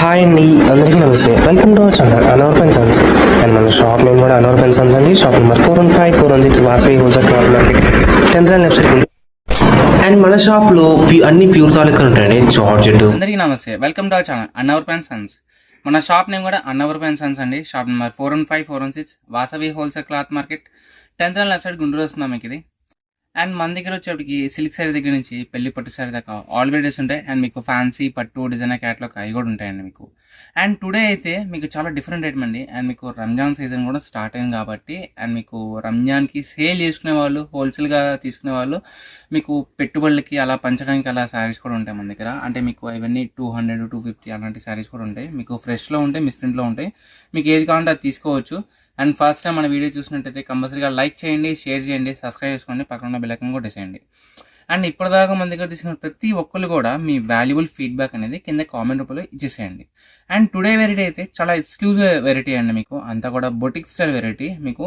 Hi అండి అందరికీ నమస్తే. Welcome to our channel Anwar pen sons and మన షాప్ నేమ్ కూడా అనవర్ పెన్ సన్స్ అండి. Shop number four one five four one six Vasavi wholesale cloth market tenth and left side and మన షాప్లో అన్ని pure తాలూకాలు ఉంటాయండి. జార్జెట్ అందరికీ నమస్తే. Welcome to our channel Anwar pen sons మన షాప్ నేమ్ కూడా అన్నవర్ పెన్ సన్స్ అండి. Shop number four one five four one six Vasavi wholesale cloth market tenth and left side Guntur వస్తున్నాం మీకు ఇది. అండ్ మన దగ్గర వచ్చేప్పటికి సిల్క్ శారీ దగ్గర నుంచి పెళ్ళి పట్టు సారీ దాకా ఆల్ వెరైటీస్ ఉంటాయి. అండ్ మీకు ఫ్యాన్సీ పట్టు డిజైన్ క్యాట్లాగ్ అవి కూడా ఉంటాయండి మీకు. అండ్ టుడే అయితే మీకు చాలా డిఫరెంట్ ఐటమ్ అండి అండ్ మీకు రంజాన్ సీజన్ కూడా స్టార్ట్ అయింది కాబట్టి అండ్ మీకు రంజాన్కి సేల్ చేసుకునే వాళ్ళు హోల్సేల్గా తీసుకునే వాళ్ళు మీకు పెట్టుబడులకి అలా పంచడానికి అలా శారీస్ కూడా ఉంటాయి మన దగ్గర. అంటే మీకు ఇవన్నీ టూ హండ్రెడ్ టూ ఫిఫ్టీ అలాంటి శారీస్ కూడా ఉంటాయి. మీకు ఫ్రెష్లో ఉంటాయి మిస్ప్రింట్లో ఉంటాయి. మీకు ఏది కావాలంటే అది తీసుకోవచ్చు. అండ్ ఫస్ట్ టైం మన వీడియో చూసినట్టయితే కంపల్సరీగా లైక్ చేయండి షేర్ చేయండి సబ్స్క్రైబ్ చేసుకోండి పక్కన బెలకం కూడా చేయండి అండ్ ఇప్పటిదాకా మన దగ్గర తీసుకున్న ప్రతి ఒక్కరు కూడా మీ వాల్యుబుల్ ఫీడ్బ్యాక్ అనేది కింద కామెంట్ రూపంలో ఇచ్చేసేయండి. అండ్ టుడే వెరైటీ అయితే చాలా ఎక్స్క్లూజివ్ వెరైటీ అండి మీకు. అంతా కూడా బొటిక్ స్టైల్ వెరైటీ మీకు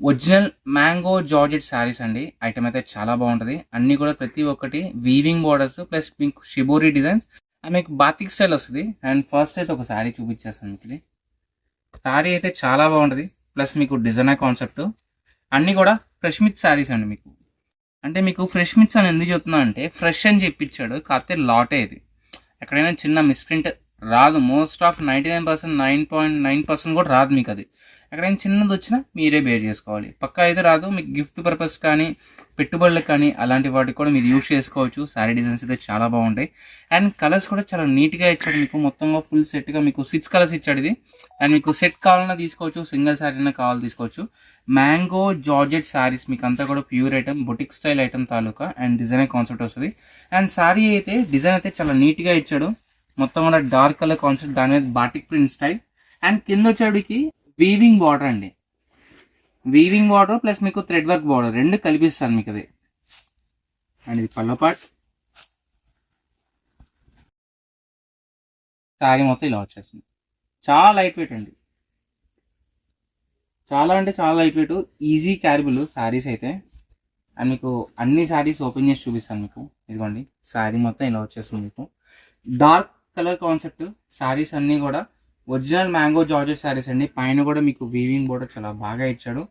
ఒరిజినల్ మ్యాంగో జార్జెట్ శారీస్ అండి. ఐటమ్ అయితే చాలా బాగుంటుంది. అన్నీ కూడా ప్రతి ఒక్కటి వీవింగ్ బోర్డర్స్ ప్లస్ మీకు షిబోరి డిజైన్స్ అండ్ మీకు బాతిక్ స్టైల్ వస్తుంది. అండ్ ఫస్ట్ అయితే ఒక శారీ చూపించేస్తాను మీకు శారీ అయితే చాలా బాగుంటుంది. ప్లస్ మీకు డిజైనర్ కాన్సెప్ట్. అన్నీ కూడా ఫ్రెష్ మిత్ శారీస్ అండి మీకు. అంటే మీకు ఫ్రెష్ మిత్స్ అని ఎందుకు చెప్తున్నా అంటే ఫ్రెష్ అని చెప్పించాడు కాకపోతే లాటే ఇది. ఎక్కడైనా చిన్న మిస్ప్రింట్ రాదు. Most of ninety nine percent nine point nine percent కూడా రాదు మీకు అది. ఎక్కడైనా చిన్నది వచ్చినా మీరే బేర్ చేసుకోవాలి. పక్కా అయితే రాదు. మీకు గిఫ్ట్ పర్పస్ కానీ పెట్టుబడులకు కానీ అలాంటి వాటికి కూడా మీరు యూస్ చేసుకోవచ్చు. శారీ డిజైన్స్ అయితే చాలా బాగుంటాయి. అండ్ కలర్స్ కూడా చాలా నీట్గా ఇచ్చాడు మీకు. మొత్తంగా ఫుల్ సెట్గా మీకు సిక్స్ కలర్స్ ఇచ్చాడు ఇది. అండ్ మీకు సెట్ కావాలన్నా తీసుకోవచ్చు. సింగిల్ శారీ అయినా కావాలి తీసుకోవచ్చు. మ్యాంగో జార్జెట్ శారీస్ మీకు అంతా కూడా pure item boutique style item taluka and design concept వస్తుంది. అండ్ శారీ అయితే డిజైన్ అయితే చాలా నీట్గా ఇచ్చాడు. మొత్తం కూడా డార్క్ కలర్ కాన్సెప్ట్. దాని మీద బాటిక్ ప్రింట్ స్టైల్. అండ్ కింద వచ్చేటికి వీవింగ్ బార్డర్ అండి. వీవింగ్ బార్డర్ ప్లస్ మీకు థ్రెడ్ వర్క్ బార్డర్ రెండు కల్పిస్తాను మీకు అది అండ్ ఇది పల్లో పార్ట్ శారీ మొత్తం ఇలా వచ్చేసింది చాలా లైట్ వెయిట్ అండి. చాలా అంటే చాలా light weight easy carryable saris అయితే. అండ్ మీకు అన్ని శారీస్ ఓపెన్ చేసి చూపిస్తాను మీకు. ఇదిగోండి శారీ మొత్తం ఇలా వచ్చేస్తుంది మీకు. డార్క్ కలర్ కాన్సెప్ట్ శారీస్ అన్నీ కూడా ఒరిజినల్ మ్యాంగో జార్జెట్ శారీస్ అండి. పైన కూడా మీకు వీవింగ్ బోర్డర్ చాలా బాగా ఇచ్చాడు.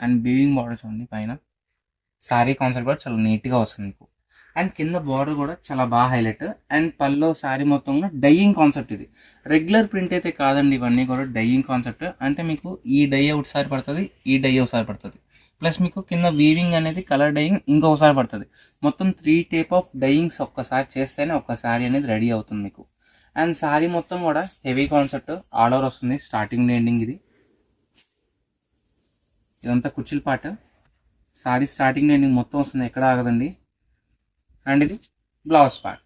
అండ్ వీవింగ్ బోర్డర్ చూడండి పైన. శారీ కాన్సెప్ట్ కూడా చాలా నీట్గా వస్తుంది మీకు. అండ్ కింద బార్డర్ కూడా చాలా బాగా హైలైట్ అండ్ పల్లో శారీ మొత్తం కూడా డైయింగ్ కాన్సెప్ట్ ఇది. రెగ్యులర్ ప్రింట్ అయితే కాదండి ఇవన్నీ కూడా డైయింగ్ కాన్సెప్ట్ అంటే మీకు ఈ డై ఒకసారి పడుతుంది ఈ డై ఒకసారి పడుతుంది. ప్లస్ మీకు కింద వీవింగ్ అనేది కలర్ డైయింగ్ ఇంకొకసారి పడుతుంది. మొత్తం త్రీ టైప్ ఆఫ్ డైయింగ్స్ ఒక్కసారి చేస్తేనే ఒక్క శారీ అనేది రెడీ అవుతుంది మీకు. అండ్ శారీ మొత్తం కూడా హెవీ కాన్సెప్ట్. ఆల్ ఓవర్ వస్తుంది. స్టార్టింగ్ ఎండింగ్ ఇది. ఇదంతా కుర్చీల పాట. శారీ స్టార్టింగ్ ఎండింగ్ మొత్తం వస్తుంది. ఎక్కడ ఆగదండి. అండ్ ఇది బ్లౌజ్ పార్ట్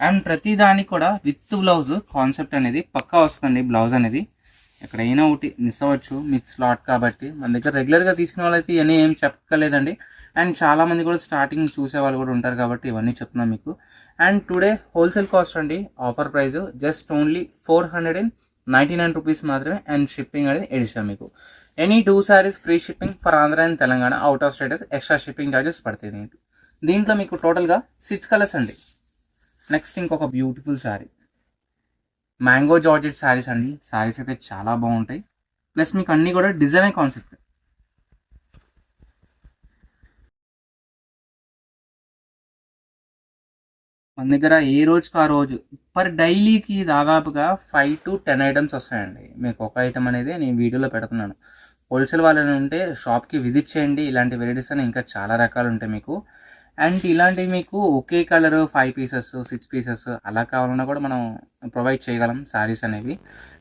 అండ్ ప్రతి దానికి కూడా విత్ బ్లౌజ్ కాన్సెప్ట్ అనేది పక్కా వస్తుంది బ్లౌజ్ అనేది. ఎక్కడైనా ఒకటి మిస్ అవ్వచ్చు మీకు స్లాట్ కాబట్టి. మన దగ్గర రెగ్యులర్గా తీసుకునే వాళ్ళైతే ఇవన్నీ ఏం చెప్పలేదండి. అండ్ చాలా మంది కూడా స్టార్టింగ్ చూసే వాళ్ళు కూడా ఉంటారు కాబట్టి ఇవన్నీ చెప్తున్నాం మీకు. అండ్ టుడే హోల్సేల్ కాస్ట్ అండి offer price just only four hundred and ninety nine rupees మాత్రమే అండ్ షిప్పింగ్ అనేది ఎడిషన్ మీకు. Any two saris free shipping for Andhra and Telangana out of states extra shipping charges పడతాయి. దీంట్లో దీంట్లో మీకు టోటల్గా six colours అండి. నెక్స్ట్ ఇంకొక beautiful sari mango georgette saris అండి. శారీస్ అయితే చాలా బాగుంటాయి. ప్లస్ మీకు అన్నీ కూడా డిజైన్ కాన్సెప్ట్. మన దగ్గర ఏ రోజుకి ఆ రోజు? పర్ డైలీకి దాదాపుగా ఫైవ్ టు టెన్ ఐటమ్స్ వస్తాయండి. మీకు ఒక ఐటమ్ అనేది నేను వీడియోలో పెడుతున్నాను. హోల్సేల్ వాళ్ళని ఉంటే షాప్కి విజిట్ చేయండి. ఇలాంటి వెరైటీస్ అని ఇంకా చాలా రకాలు ఉంటాయి మీకు. అండ్ ఇలాంటివి మీకు ఒకే colour five pieces six pieces అలా కావాలన్నా కూడా మనం ప్రొవైడ్ చేయగలం శారీస్ అనేవి.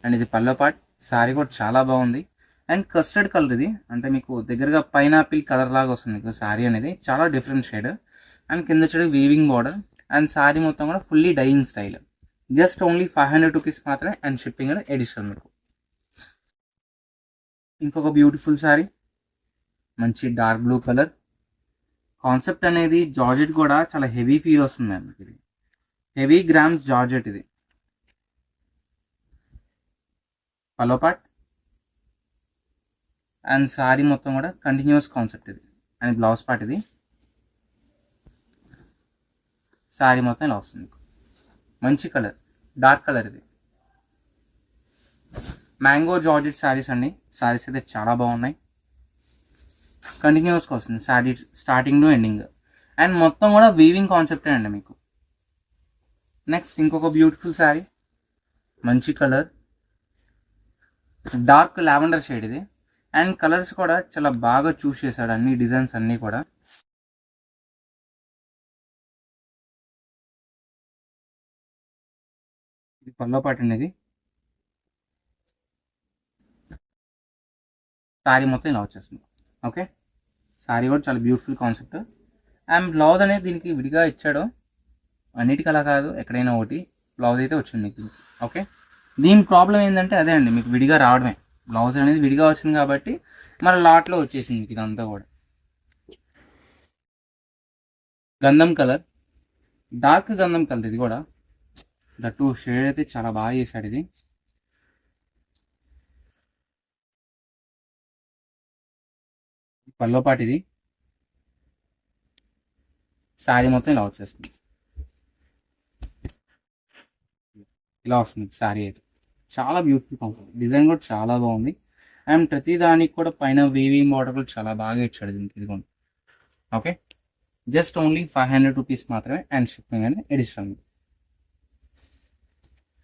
అండ్ ఇది పల్లో పాట్. శారీ కూడా చాలా బాగుంది. అండ్ కస్టర్డ్ కలర్ ఇది. అంటే మీకు దగ్గరగా పైనాపిల్ కలర్ లాగా వస్తుంది మీకు శారీ అనేది. చాలా డిఫరెంట్ షేడ్ అండ్ కింద వచ్చేది వీవింగ్ బార్డర్ అండ్ శారీ మొత్తం కూడా fully dyeing style just only five hundred rupees మాత్రమే అండ్ షిప్పింగ్ అనేది ఎడిషన్ మీకు. ఇంకొక బ్యూటిఫుల్ శారీ మంచి డార్క్ బ్లూ కలర్ కాన్సెప్ట్ అనేది జార్జెట్ కూడా చాలా హెవీ ఫీల్ వస్తుంది అండి ఇది. హెవీ గ్రామ్స్ జార్జెట్ ఇది. పలోపాట్ పార్ట్. అండ్ సారీ మొత్తం కూడా కంటిన్యూస్ కాన్సెప్ట్ ఇది. అండ్ బ్లౌజ్ పార్ట్ ఇది. సారీ మొత్తం ఇలా వస్తుంది మంచి కలర్. డార్క్ కలర్ ఇది. మ్యాంగో జార్జెట్ శారీస్ అండి. శారీస్ అయితే చాలా బాగున్నాయి. కంటిన్యూస్గా వస్తుంది start starting to ending and మొత్తం కూడా వీవింగ్ కాన్సెప్టే అండి మీకు. నెక్స్ట్ ఇంకొక బ్యూటిఫుల్ శారీ మంచి కలర్ డార్క్ లావెండర్ షేడ్ ఇది. అండ్ కలర్స్ కూడా చాలా బాగా చూస్ చేశాడు అన్ని డిజైన్స్ అన్నీ కూడా. ఇది పల్లో పాట అనేది శారీ మొత్తం ఇలా వచ్చేస్తుంది. ఓకే? సారీ కూడా చాలా బ్యూటిఫుల్ కాన్సెప్ట్. అండ్ బ్లౌజ్ అనేది దీనికి విడిగా ఇచ్చాడు. అన్నిటికీ అలా కాదు ఎక్కడైనా ఒకటి బ్లౌజ్ అయితే వచ్చింది మీకు. ఓకే? దీని ప్రాబ్లం ఏంటంటే అదే అండి మీకు విడిగా రావడమే. బ్లౌజ్ అనేది విడిగా వచ్చింది కాబట్టి మన లాట్లో వచ్చేసింది ఇదంతా కూడా. గంధం కలర్. డార్క్ గంధం కలర్ ఇది కూడా. దట్టు షేడ్ అయితే చాలా బాగా చేశాడు ఇది. పాటు ఇది శారీ మొత్తం ఇలా వచ్చేస్తుంది. ఇలా వస్తుంది శారీ అయితే. చాలా బ్యూటిఫుల్ కాన్సెప్ట్ డిజైన్ కూడా చాలా బాగుంది. అండ్ ప్రతి దానికి కూడా పైన వీవింగ్ వాటర్ కూడా చాలా బాగా ఇచ్చాడు దీనికి. ఇదిగోండి. Okay just only five hundred rupees మాత్రమే అండ్ షిప్పింగ్ అని ఎడిషనల్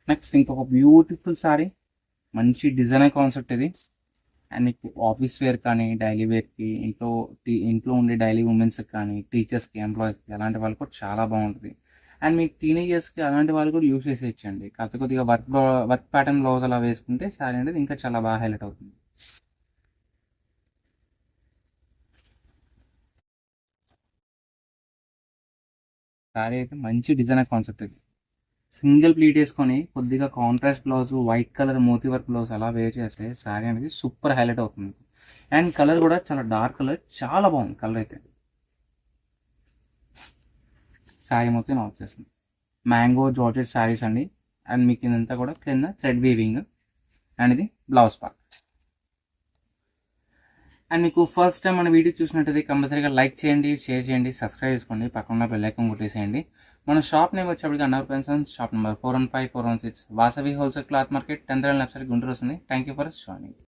నెక్స్ట్ ఇంకొక బ్యూటిఫుల్ సారీ మంచి డిజైన్ కాన్సెప్ట్ ఇది. అండ్ మీకు ఆఫీస్ వేర్ కానీ డైలీ వేర్కి ఇంట్లో టీ- ఇంట్లో ఉండే డైలీ ఉమెన్స్కి కానీ టీచర్స్కి ఎంప్లాయీస్కి అలాంటి వాళ్ళు కూడా చాలా బాగుంటుంది. అండ్ మీ టీనేజర్స్కి అలాంటి వాళ్ళు కూడా యూస్ చేసి ఇచ్చండి కాకపోతే కొద్దిగా వర్క్ వర్క్ ప్యాటర్న్ బ్లౌజ్ అలా వేసుకుంటే శారీ అనేది ఇంకా చాలా బాగా హైలైట్ అవుతుంది. శారీ అయితే మంచి డిజైనర్ కాన్సెప్ట్ ఇది. సింగిల్ ప్లీట్ వేసుకొని కొద్దిగా contrast blouse white colour Moti work blouse అలా వేర్ చేస్తే శారీ అనేది సూపర్ హైలైట్ అవుతుంది. అండ్ కలర్ కూడా చాలా డార్క్ కలర్ చాలా బాగుంది కలర్ అయితే. శారీ మొత్తం ఇలా వచ్చేస్తుంది మ్యాంగో జార్జెట్ శారీస్ అండి. అండ్ మీకు ఇదంతా కూడా కింద థ్రెడ్ వీవింగ్ అండ్ ఇది బ్లౌజ్ పార్ట్ అండ్ మీకు ఫస్ట్ టైం మన వీడియో చూసినట్టయితే కంపల్సరీగా లైక్ చేయండి షేర్ చేయండి సబ్స్క్రైబ్ చేసుకోండి పక్కన బెల్ ఐకాన్ కొట్టేసేయండి. మన షాప్ నేమ్ వచ్చేప్పటికి Anwar pen sons shop number four one five four one six Vasavi wholesale cloth market tenth left side Guntur వస్తుంది. Thank you for joining